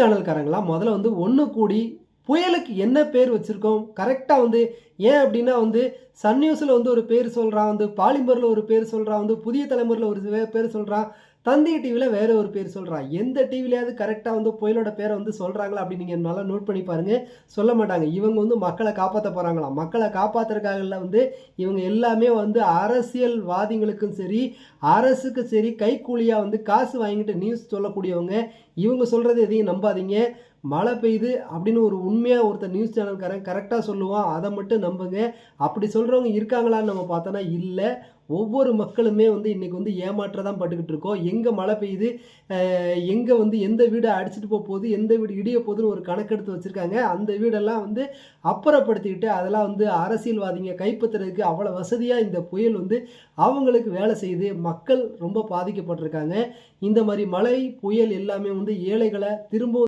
சேனல்காரங்களாம் முதல்ல வந்து ஒன்று கூடி புயலுக்கு என்ன பேர் வச்சுருக்கோம்? கரெக்டாக வந்து ஏன் அப்படின்னா வந்து சன் நியூஸில் வந்து ஒரு பேர் சொல்கிறான் வந்து பாலிமரில் ஒரு பேர் சொல்கிறான் வந்து புதிய தலைமுறையில் ஒரு பேர் சொல்கிறான் தந்தி டிவியில் வேறு ஒரு பேர் சொல்கிறான் எந்த டிவிலையாவது கரெக்டாக வந்து புயலோட பேரை வந்து சொல்கிறாங்களா அப்படின்னு நீங்கள் நல்லா நோட் பண்ணி பாருங்க. சொல்ல மாட்டாங்க. இவங்க வந்து மக்களை காப்பாற்ற போகிறாங்களாம் மக்களை காப்பாற்றுறக்காகல வந்து இவங்க எல்லாமே வந்து அரசியல்வாதிகளுக்கும் சரி அரசுக்கு சரி கைக்கூலியாக வந்து காசு வாங்கிட்டு நியூஸ் சொல்லக்கூடியவங்க. இவங்க சொல்கிறது எதையும் நம்பாதீங்க. மழை பெய்யுது அப்படின்னு ஒரு உண்மையாக ஒருத்தர் நியூஸ் சேனல்காரன் கரெக்டாக சொல்லுவான் அதை மட்டும் நம்புங்க. அப்படி சொல்கிறவங்க இருக்காங்களான்னு நம்ம பார்த்தோன்னா இல்லை. ஒவ்வொரு மக்களுமே வந்து இன்றைக்கி வந்து ஏமாற்ற தான் பட்டுக்கிட்டு இருக்கோம். எங்கே மழை பெய்யுது எங்கே வந்து எந்த வீடு அடிச்சிட்டு போக போகுது எந்த வீடு இடிய போகுதுன்னு ஒரு கணக்கெடுத்து வச்சுருக்காங்க. அந்த வீடெல்லாம் வந்து அப்புறப்படுத்திக்கிட்டு அதெல்லாம் வந்து அரசியல்வாதிங்க கைப்பற்றுறதுக்கு அவ்வளோ வசதியாக இந்த புயல் வந்து அவங்களுக்கு வேலை செய்யுது. மக்கள் ரொம்ப பாதிக்கப்பட்டிருக்காங்க. இந்த மாதிரி மழை புயல் எல்லாமே வந்து ஏழைகளை திரும்ப